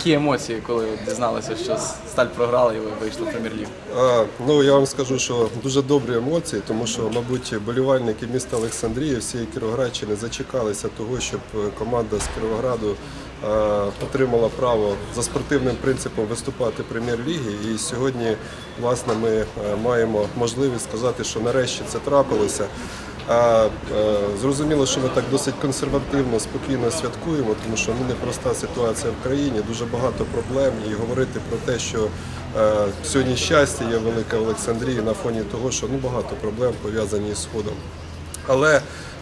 Які емоції, коли дізналися, що Сталь програла і ви вийшли в прем'єр-лігу? Ну я вам скажу, що дуже добрі емоції, тому що, мабуть, болівальники міста Олександрії, всієї Кіровоградщини зачекалися того, щоб команда з Кіровограду отримала право за спортивним принципом виступати в прем'єр-лігі. І сьогодні, власне, ми е, маємо можливість сказати, що нарешті це трапилося. А е, зрозуміло, що ми так досить консервативно, спокійно святкуємо, тому що ну, непроста ситуація в країні, дуже багато проблем. І говорити про те, що е, сьогодні щастя є велике в Олександрії на фоні того, що ну, багато проблем пов'язані з сходом. Але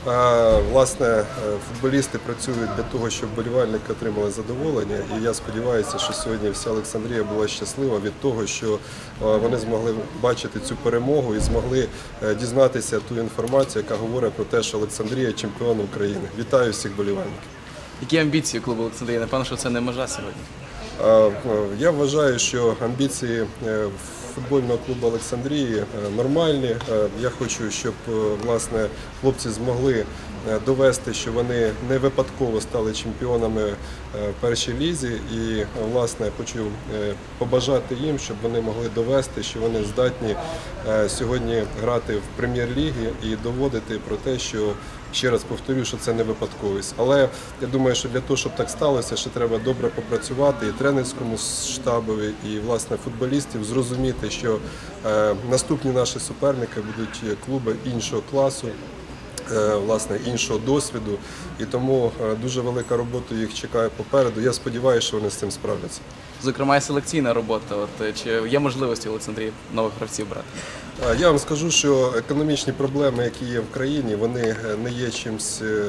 е, власне е, футболісти працюють для того, щоб болівальники отримали задоволення. І я сподіваюся, що сьогодні вся Олександрія була щаслива від того, що е, вони змогли бачити цю перемогу і змогли е, дізнатися ту інформацію, яка говорить про те, що Олександрія чемпіон України. Вітаю всіх болівальників. Які амбіції клубу Олександрія? Напевно, що це не межа сьогодні. Я вважаю, що амбіції е, футбольного клубу Олександрії е, нормальні. Е, Я хочу, щоб е, власне хлопці змогли довести, що вони не випадково стали чемпіонами е, в першій лізі. І е, власне хочу е, побажати їм, щоб вони могли довести, що вони здатні е, сьогодні грати в прем'єр-лігі і доводити про те, що Ще раз повторю, що це не випадковість. Але я думаю, що для того, щоб так сталося, ще треба добре попрацювати і тренерському штабові, і власне футболістів зрозуміти, що е, наступні наші суперники будуть е, клуби іншого класу. Е, Власне іншого досвіду, і тому е, дуже велика робота їх чекає попереду. Я сподіваюся, що вони з цим справляться. Зокрема, і селекційна робота. От е, чи є можливості в Олександрії нових гравців брати? Я вам скажу, що економічні проблеми, які є в країні, вони е, не є чимсь. е,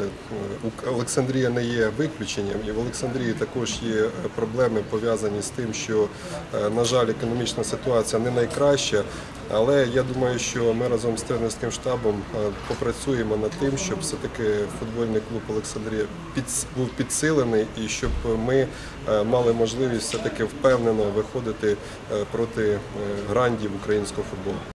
у- Олександрія не є виключенням, і в Олександрії також є проблеми пов'язані з тим, що, на жаль, економічна ситуація не найкраща. Але я думаю, що ми разом з тренерським штабом попрацюємо над тим, щоб все-таки футбольний клуб Олександрія був підсилений і щоб ми мали можливість все-таки впевнено виходити е, проти е, грандів українського футболу.